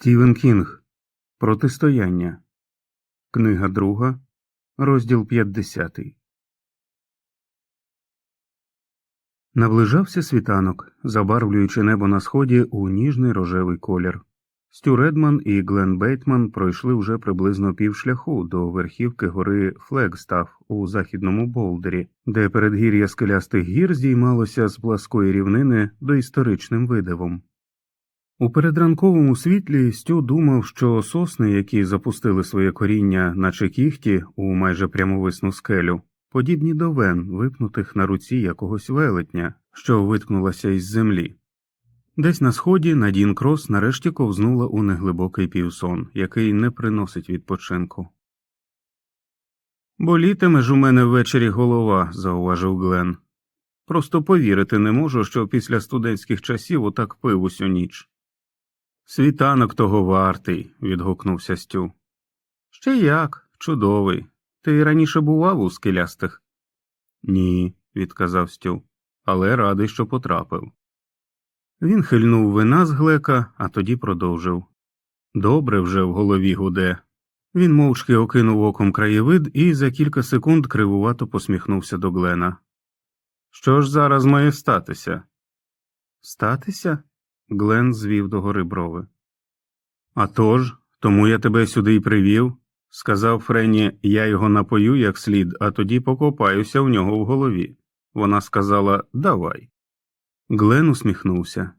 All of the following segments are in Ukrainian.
Стівен Кінг Протистояння. Книга друга, розділ 50. Наближався світанок, забарвлюючи небо на сході у ніжний рожевий колір. Стю Редман і Глен Бейтман пройшли вже приблизно півшляху до верхівки гори Флегстаф у західному Болдері, де передгір'я скелястих гір здіймалося з пласкої рівнини доісторичним видивом. У передранковому світлі Стю думав, що сосни, які запустили своє коріння, наче кіхті, у майже прямовисну скелю, подібні до вен, випнутих на руці якогось велетня, що виткнулася із землі. Десь на сході Надін Крос нарешті ковзнула у неглибокий півсон, який не приносить відпочинку. Болітиме ж у мене ввечері голова, зауважив Глен. Просто повірити не можу, що після студентських часів отак пив усю ніч. Світанок того вартий, відгукнувся Стю. Ще як, чудовий. Ти раніше бував у скелястих? Ні, відказав Стю, але радий, що потрапив. Він хильнув вина з глека, а тоді продовжив. Добре вже в голові гуде. Він мовчки окинув оком краєвид і за кілька секунд кривувато посміхнувся до Глена. Що ж зараз має статися? Статися? Глен звів догори брови. «А тож, тому я тебе сюди й привів. Сказав Френі, я його напою як слід, а тоді покопаюся в нього в голові. Вона сказала Давай. Глен усміхнувся.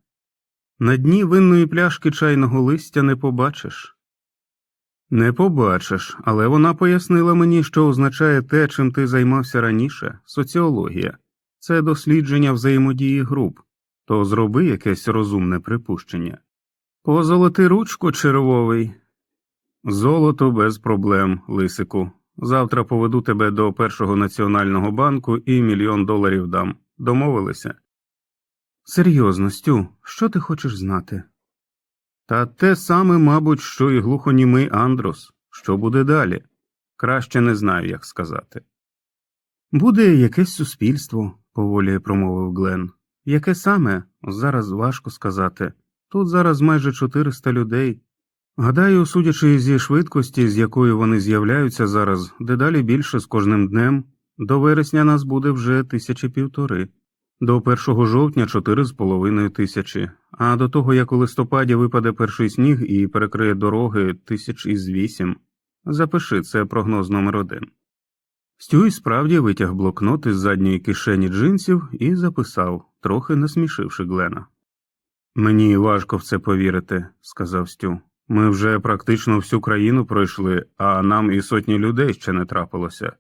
На дні винної пляшки чайного листя не побачиш. Не побачиш, але вона пояснила мені, що означає те, чим ти займався раніше соціологія, це дослідження взаємодії груп, то зроби якесь розумне припущення. Позолоти ручку червовий. Золото без проблем, лисику. Завтра поведу тебе до першого національного банку і мільйон доларів дам. Домовилися? Серйозно, Стю, що ти хочеш знати? Та те саме, мабуть, що і глухонімий Андрос. Що буде далі? Краще не знаю, як сказати. Буде якесь суспільство, поволі промовив Глен. Яке саме, зараз важко сказати. Тут зараз майже 400 людей. Гадаю, судячи зі швидкості, з якою вони з'являються зараз, дедалі більше з кожним днем, до вересня нас буде вже тисячі півтори, до 1 жовтня чотири з половиною тисячі, а до того, як у листопаді випаде перший сніг і перекриє дороги тисяч із вісім. Запиши це прогноз номер один. Стюй справді витяг блокнот із задньої кишені джинсів і записав, трохи насмішивши Глена. Мені важко в це повірити, сказав Стю. Ми вже практично всю країну пройшли, а нам і сотні людей ще не трапилося.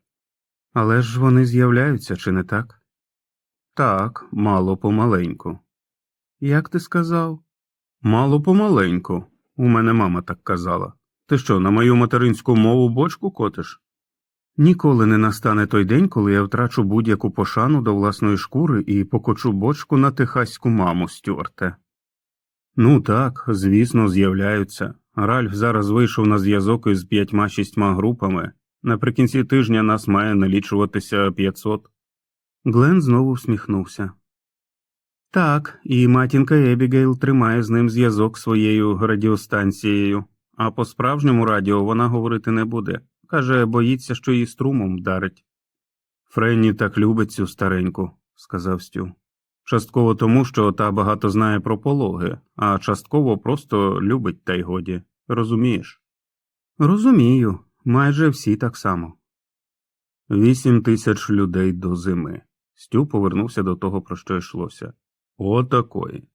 Але ж вони з'являються, чи не так? Так, мало помаленьку. Як ти сказав? Мало помаленьку. У мене мама так казала. Ти що, на мою материнську мову бочку котиш? Ніколи не настане той день, коли я втрачу будь-яку пошану до власної шкури і покочу бочку на техаську маму, Стюарте. Ну так, звісно, з'являються. Ральф зараз вийшов на зв'язок із п'ятьма шістьма групами. Наприкінці тижня нас має налічуватися 500. Глен знову всміхнувся. Так, і матінка Ебігейл тримає з ним зв'язок своєю радіостанцією, а по справжньому радіо вона говорити не буде. Каже, боїться, що її струмом вдарить. Френні так любить цю стареньку, сказав Стю. Частково тому, що та багато знає про пологи, а частково просто любить та й годі. Розумієш? Розумію, майже всі так само. Вісім тисяч людей до зими. Стю повернувся до того, про що йшлося. Отакої.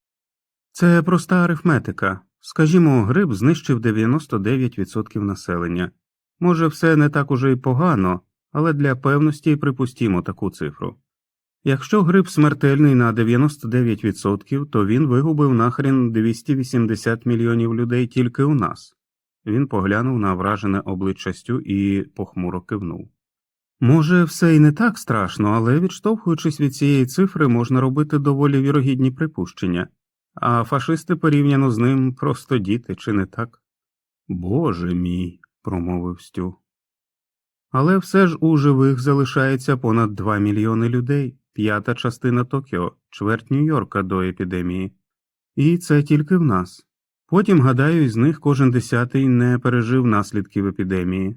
Це проста арифметика. Скажімо, грип знищив 99% населення. Може, все не так уже й погано, але для певності припустімо таку цифру. Якщо грип смертельний на 99%, то він вигубив нахрін 280 мільйонів людей тільки у нас. Він поглянув на вражене обличчя Стю і похмуро кивнув. Може, все і не так страшно, але відштовхуючись від цієї цифри, можна робити доволі вірогідні припущення, а фашисти порівняно з ним просто діти, чи не так? Боже мій, промовив Стю. Але все ж у живих залишається понад 2 мільйони людей, п'ята частина Токіо, чверть Нью-Йорка до епідемії. І це тільки в нас. Потім, гадаю, із них кожен десятий не пережив наслідків епідемії.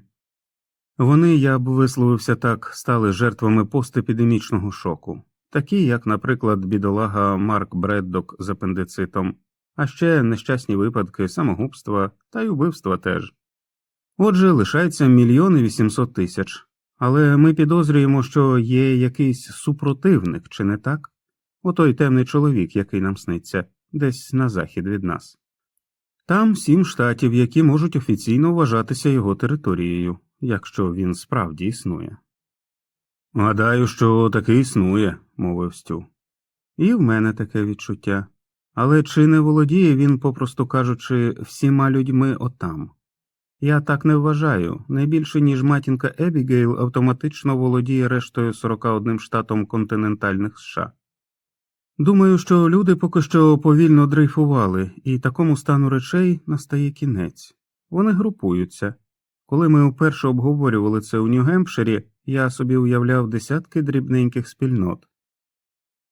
Вони, я б висловився так, стали жертвами постепідемічного шоку, такі, як, наприклад, бідолага Марк Бреддок з апендицитом, а ще нещасні випадки самогубства та й убивства теж. Отже, лишається мільйон і вісімсот тисяч, але ми підозрюємо, що є якийсь супротивник, чи не так? Отой темний чоловік, який нам сниться, десь на захід від нас. Там сім штатів, які можуть офіційно вважатися його територією, якщо він справді існує. Гадаю, що таки існує, мовив Стю. І в мене таке відчуття. Але чи не володіє він, попросту кажучи, всіма людьми отам? Я так не вважаю, не більше, ніж матінка Ебігейл автоматично володіє рештою 41 штатом континентальних США. Думаю, що люди поки що повільно дрейфували, і такому стану речей настає кінець. Вони групуються. Коли ми вперше обговорювали це у Нью-Гемпширі, я собі уявляв десятки дрібненьких спільнот.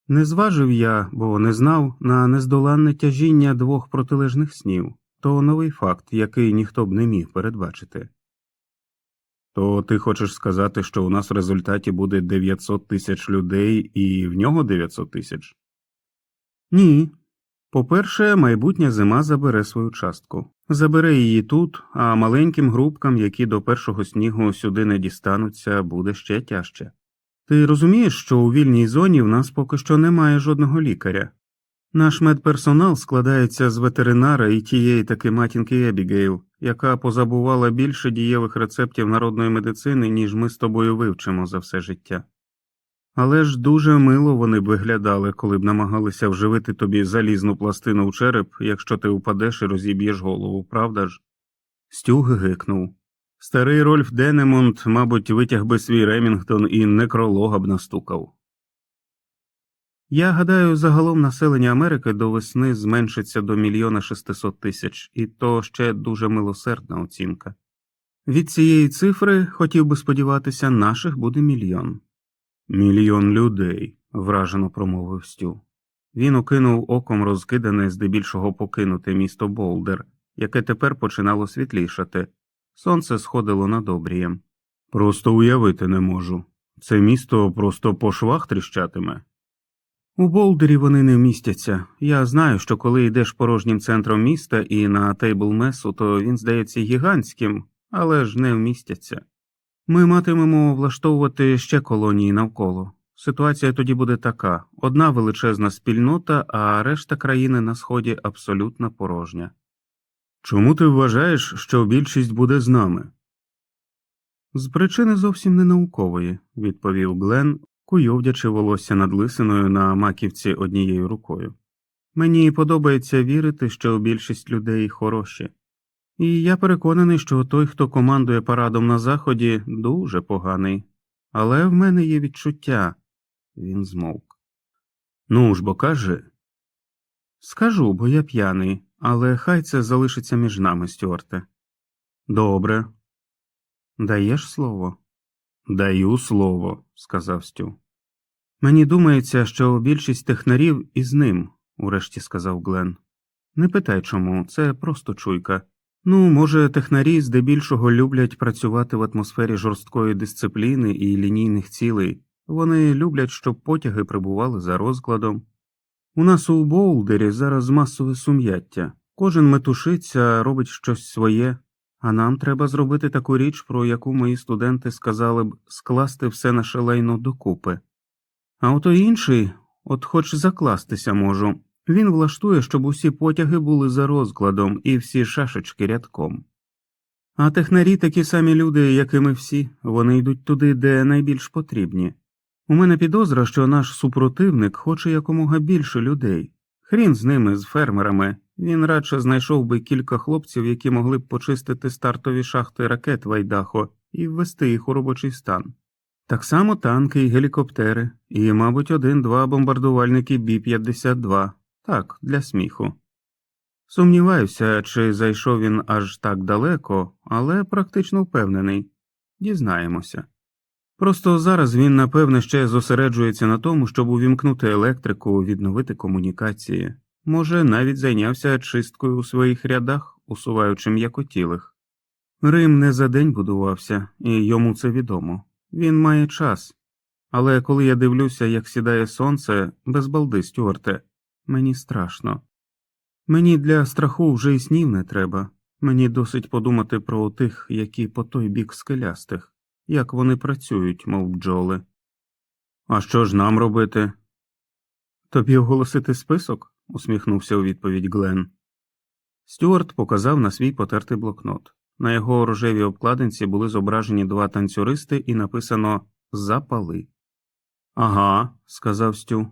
Не зважив я, бо не знав, на нездоланне тяжіння двох протилежних снів то новий факт, який ніхто б не міг передбачити. То ти хочеш сказати, що у нас в результаті буде 900 тисяч людей і в нього 900 тисяч? Ні. По-перше, майбутня зима забере свою частку. Забере її тут, а маленьким групкам, які до першого снігу сюди не дістануться, буде ще тяжче. Ти розумієш, що у вільній зоні в нас поки що немає жодного лікаря. Наш медперсонал складається з ветеринара і тієї таки матінки Ебігейл, яка позабувала більше дієвих рецептів народної медицини, ніж ми з тобою вивчимо за все життя. Але ж дуже мило вони б виглядали, коли б намагалися вживити тобі залізну пластину в череп, якщо ти упадеш і розіб'єш голову, правда ж? Стюг гикнув. Старий Рольф Денемонт, мабуть, витяг би свій Ремінгтон і некролога б настукав. Я гадаю, загалом населення Америки до весни зменшиться до мільйона шестисот тисяч, і то ще дуже милосердна оцінка. Від цієї цифри, хотів би сподіватися, наших буде мільйон. Мільйон людей, вражено промовив Стю. Він окинув оком розкидане, здебільшого покинуте місто Болдер, яке тепер починало світлішати. Сонце сходило над обрієм. Просто уявити не можу. Це місто просто по швах тріщатиме. У Болдері вони не вмістяться. Я знаю, що коли йдеш порожнім центром міста і на Тейблмесу, то він здається гігантським, але ж не вмістяться. Ми матимемо влаштовувати ще колонії навколо. Ситуація тоді буде така: одна величезна спільнота, а решта країни на сході абсолютно порожня. Чому ти вважаєш, що більшість буде з нами? З причини зовсім не наукової, відповів Глен, куйовдячи волосся над лисиною на маківці однією рукою. Мені подобається вірити, що більшість людей хороші, і я переконаний, що той, хто командує парадом на заході, дуже поганий, але в мене є відчуття. Він змовк. Ну ж бо кажи. Скажу, бо я п'яний, але хай це залишиться між нами, Стюарте. Добре. Даєш слово? Даю слово, сказав Стю. Мені думається, що більшість технарів із ним, урешті сказав Глен. Не питай чому, це просто чуйка. Ну, може, технарі здебільшого люблять працювати в атмосфері жорсткої дисципліни і лінійних цілей. Вони люблять, щоб потяги прибували за розкладом. У нас у Боулдері зараз масове сум'яття. Кожен метушиться, робить щось своє, а нам треба зробити таку річ, про яку мої студенти сказали б скласти все наше лайно докупи. А ото інший, от хоч закластися можу, він влаштує, щоб усі потяги були за розкладом і всі шашечки рядком. А технарі такі самі люди, як і ми всі, вони йдуть туди, де найбільш потрібні. У мене підозра, що наш супротивник хоче якомога більше людей. Хрін з ними, з фермерами, він радше знайшов би кілька хлопців, які могли б почистити стартові шахти ракет Вайдахо і ввести їх у робочий стан. Так само танки і гелікоптери, і, мабуть, один-два бомбардувальники Бі-52, так, для сміху. Сумніваюся, чи зайшов він аж так далеко, але практично впевнений дізнаємося. Просто зараз він, напевне, ще зосереджується на тому, щоб увімкнути електрику, відновити комунікації. Може, навіть зайнявся чисткою у своїх рядах, усуваючи м'якотілих. Рим не за день будувався, і йому це відомо. Він має час. Але коли я дивлюся, як сідає сонце, без балди, Стюарте, мені страшно. Мені для страху вже і снів не треба. Мені досить подумати про тих, які по той бік скелястих, як вони працюють, мов бджоли. А що ж нам робити? Тобі оголосити список? Усміхнувся у відповідь Глен. Стюарт показав на свій потертий блокнот. На його рожевій обкладинці були зображені два танцюристи і написано Запали. Ага, сказав Стю.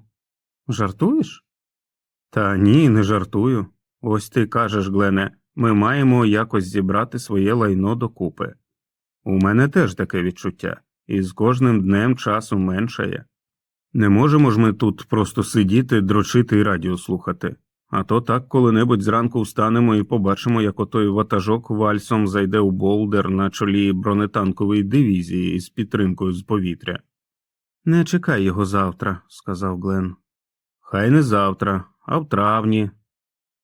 Жартуєш? Та ні, не жартую. Ось ти кажеш, Глене, ми маємо якось зібрати своє лайно докупи. У мене теж таке відчуття, і з кожним днем часу меншає. Не можемо ж ми тут просто сидіти, дрочити і радіо слухати. А то так коли-небудь зранку встанемо і побачимо, як отой ватажок вальсом зайде у болдер на чолі бронетанкової дивізії із підтримкою з повітря. Не чекай його завтра, сказав Глен. Хай не завтра, а в травні.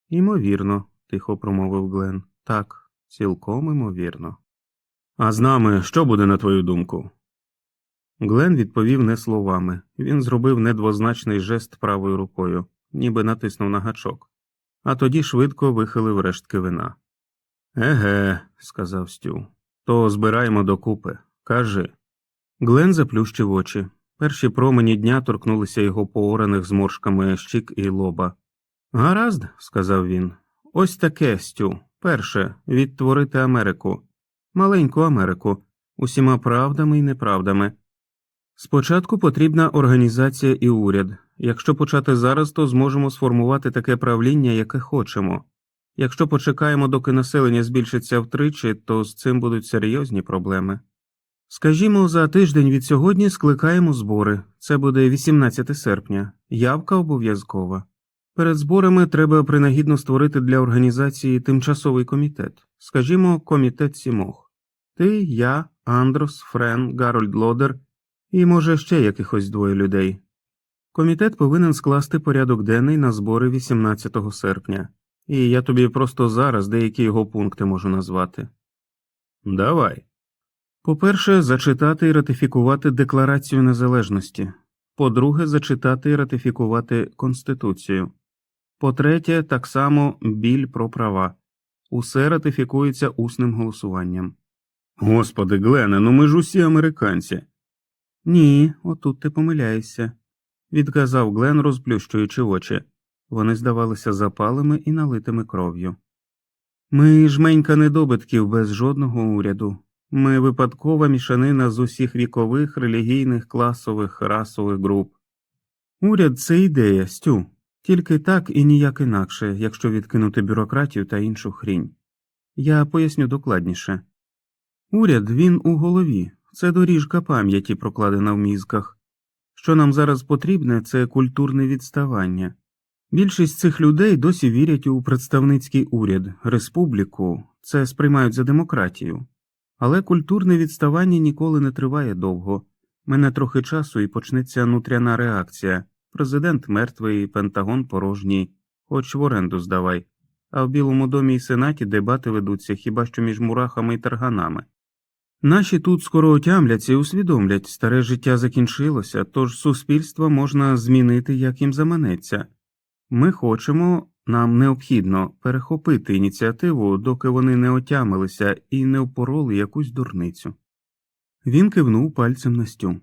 Імовірно, тихо промовив Глен. Так, цілком імовірно. А з нами що буде на твою думку? Глен відповів не словами. Він зробив недвозначний жест правою рукою, ніби натиснув на гачок, а тоді швидко вихилив рештки вина. Еге, сказав Стю, то збираємо докупи. Кажи. Глен заплющив очі. Перші промені дня торкнулися його поораних зморшками щік і лоба. Гаразд, сказав він. Ось таке, Стю. Перше відтворити Америку, маленьку Америку, усіма правдами і неправдами. Спочатку потрібна організація і уряд. Якщо почати зараз, то зможемо сформувати таке правління, яке хочемо. Якщо почекаємо, доки населення збільшиться втричі, то з цим будуть серйозні проблеми. Скажімо, за тиждень від сьогодні скликаємо збори. Це буде 18 серпня, явка обов'язкова. Перед зборами треба принагідно створити для організації тимчасовий комітет, скажімо, комітет сімох. Ти, я, Андрос, Френ, Гарольд Лодер і, може, ще якихось двоє людей. Комітет повинен скласти порядок денний на збори 18 серпня, і я тобі просто зараз деякі його пункти можу назвати. Давай. По-перше, зачитати і ратифікувати Декларацію Незалежності. По-друге, зачитати і ратифікувати Конституцію. По-третє, так само біль про права. Усе ратифікується усним голосуванням. Господи, Глене, ну ми ж усі американці. Ні, отут ти помиляєшся, відказав Глен, розплющуючи очі. Вони здавалися запалими і налитими кров'ю. Ми жменька недобитків без жодного уряду. Ми випадкова мішанина з усіх вікових, релігійних, класових, расових груп. Уряд це ідея, Стю, тільки так і ніяк інакше, якщо відкинути бюрократію та іншу хрінь. Я поясню докладніше. Уряд він у голові, це доріжка пам'яті прокладена в мізках. Що нам зараз потрібне, це культурне відставання. Більшість цих людей досі вірять у представницький уряд, республіку, це сприймають за демократію. Але культурне відставання ніколи не триває довго. Мене трохи часу і почнеться нутряна реакція. Президент мертвий, Пентагон порожній, хоч в оренду здавай. А в Білому домі і Сенаті дебати ведуться хіба що між мурахами і тарганами. Наші тут скоро отямляться і усвідомлять, старе життя закінчилося, тож суспільство можна змінити, як їм заманеться. Ми хочемо, нам необхідно перехопити ініціативу, доки вони не отямилися і не впороли якусь дурницю. Він кивнув пальцем на стю.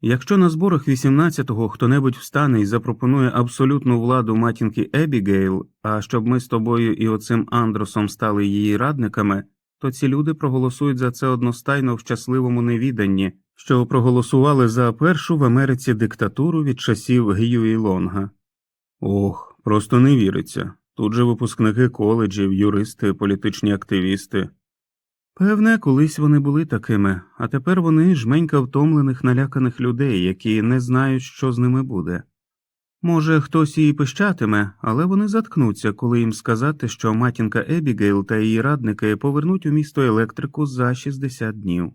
Якщо на зборах 18-го хто-небудь встане і запропонує абсолютну владу матінки Ебігейл, а щоб ми з тобою і оцим Андросом стали її радниками, то ці люди проголосують за це одностайно в щасливому невіданні, що проголосували за першу в Америці диктатуру від часів Гюї Лонга. Ох, просто не віриться. Тут же випускники коледжів, юристи, політичні активісти. Певне, колись вони були такими, а тепер вони жменька втомлених наляканих людей, які не знають, що з ними буде. Може, хтось і пищатиме, але вони заткнуться, коли їм сказати, що матінка Ебігейл та її радники повернуть у місто електрику за 60 днів.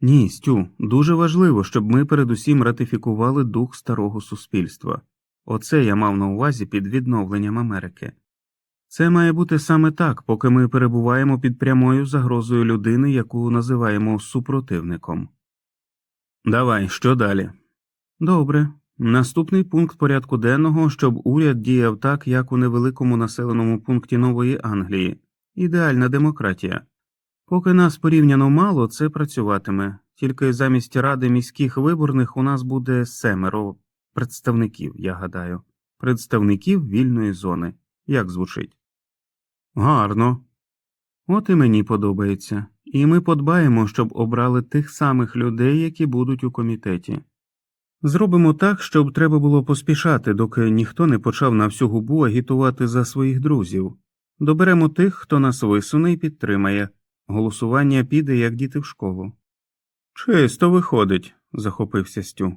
Ні, Стю, дуже важливо, щоб ми передусім ратифікували дух старого суспільства. Оце я мав на увазі під відновленням Америки. Це має бути саме так, поки ми перебуваємо під прямою загрозою людини, яку називаємо супротивником. Давай, що далі? Добре. Наступний пункт порядку денного, щоб уряд діяв так, як у невеликому населеному пункті Нової Англії. Ідеальна демократія. Поки нас порівняно мало, це працюватиме, тільки замість ради міських виборних у нас буде семеро представників, я гадаю, представників вільної зони. Як звучить? Гарно. От і мені подобається. І ми подбаємо, щоб обрали тих самих людей, які будуть у комітеті. Зробимо так, щоб треба було поспішати, доки ніхто не почав на всю губу агітувати за своїх друзів. Доберемо тих, хто нас висуне і підтримає. Голосування піде, як діти в школу. Чисто виходить, захопився Стю.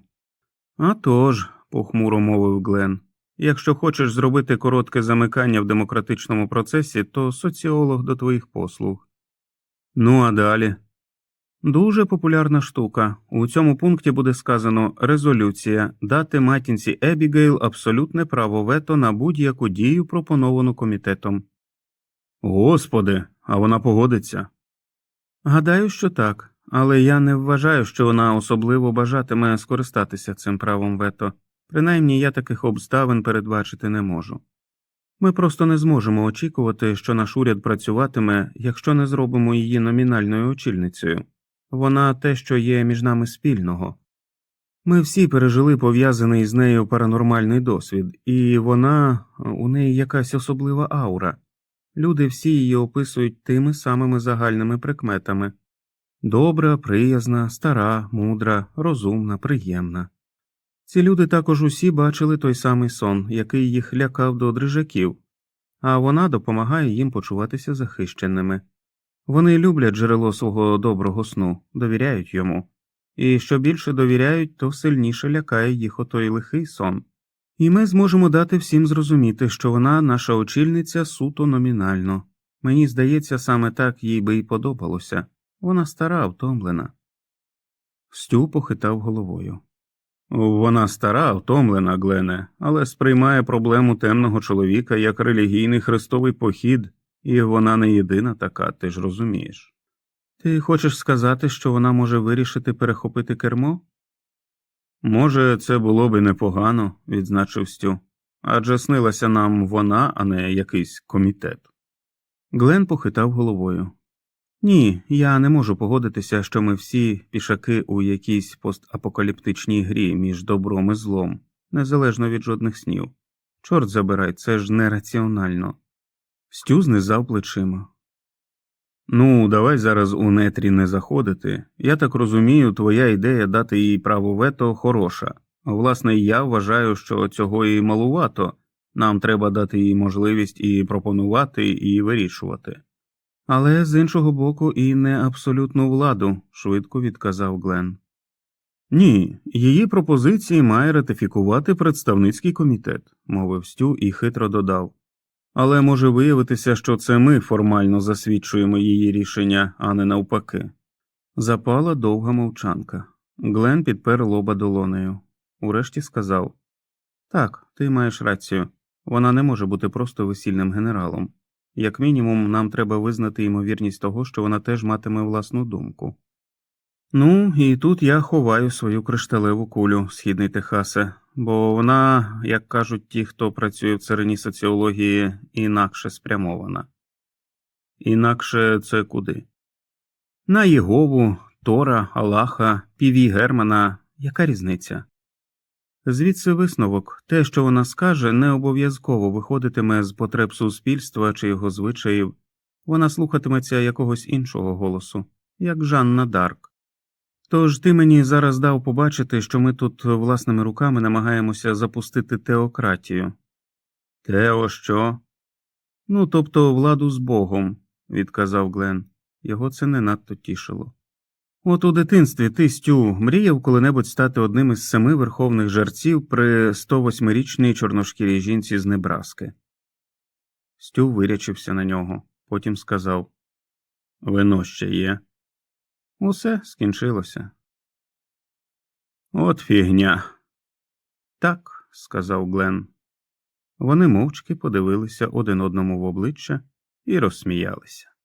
«А тож», – похмуро мовив Глен. Якщо хочеш зробити коротке замикання в демократичному процесі, то соціолог до твоїх послуг. Ну а далі. Дуже популярна штука. У цьому пункті буде сказано резолюція дати матінці Ебігейл абсолютне право вето на будь-яку дію, пропоновану комітетом. Господи, а вона погодиться. Гадаю, що так, але я не вважаю, що вона особливо бажатиме скористатися цим правом вето. Принаймні я таких обставин передбачити не можу. Ми просто не зможемо очікувати, що наш уряд працюватиме, якщо не зробимо її номінальною очільницею. Вона те, що є між нами спільного. Ми всі пережили пов'язаний з нею паранормальний досвід, і вона у неї якась особлива аура. Люди всі її описують тими самими загальними прикметами добра, приязна, стара, мудра, розумна, приємна. Ці люди також усі бачили той самий сон, який їх лякав до дрижаків, а вона допомагає їм почуватися захищеними. Вони люблять джерело свого доброго сну, довіряють йому, і що більше довіряють, то сильніше лякає їх отой лихий сон. І ми зможемо дати всім зрозуміти, що вона наша очільниця суто номінально. Мені здається, саме так їй би й подобалося вона стара, втомлена. Стю похитав головою. Вона стара, втомлена, Глене, але сприймає проблему темного чоловіка як релігійний хрестовий похід, і вона не єдина така, ти ж розумієш. Ти хочеш сказати, що вона може вирішити перехопити кермо? Може, це було б і непогано, відзначив Стю, адже снилася нам вона, а не якийсь комітет. Глен похитав головою. Ні, я не можу погодитися, що ми всі пішаки у якійсь постапокаліптичній грі між добром і злом, незалежно від жодних снів. Чорт забирай, це ж нераціонально. Стю знизав плечима. Ну, давай зараз у нетрі не заходити. Я так розумію, твоя ідея дати їй право вето хороша. Власне, я вважаю, що цього і малувато. Нам треба дати їй можливість і пропонувати, і вирішувати. Але з іншого боку, і не абсолютну владу, швидко відказав Глен. Ні, її пропозиції має ратифікувати представницький комітет, мовив Стю і хитро додав. Але може виявитися, що це ми формально засвідчуємо її рішення, а не навпаки. Запала довга мовчанка. Глен підпер лоба долонею. Урешті сказав Так, ти маєш рацію. Вона не може бути просто весільним генералом. Як мінімум, нам треба визнати ймовірність того, що вона теж матиме власну думку. Ну, і тут я ховаю свою кришталеву кулю, східний Техасе, бо вона, як кажуть ті, хто працює в царині соціології, інакше спрямована. Інакше це куди? На Єгову, Тора, Аллаха, Піві Германа, яка різниця? Звідси висновок те, що вона скаже, не обов'язково виходитиме з потреб суспільства чи його звичаїв, вона слухатиметься якогось іншого голосу, як Жанна Дарк. Тож ти мені зараз дав побачити, що ми тут власними руками намагаємося запустити теократію. Тео що? Ну, тобто владу з Богом, відказав Глен. Його це не надто тішило. От у дитинстві ти, Стю, мріяв коли-небудь стати одним із семи верховних жерців при 108-річній чорношкірій жінці з Небраски. Стю вирячився на нього, потім сказав Вино ще є. Усе скінчилося. От фігня. Так, сказав Глен. Вони мовчки подивилися один одному в обличчя і розсміялися.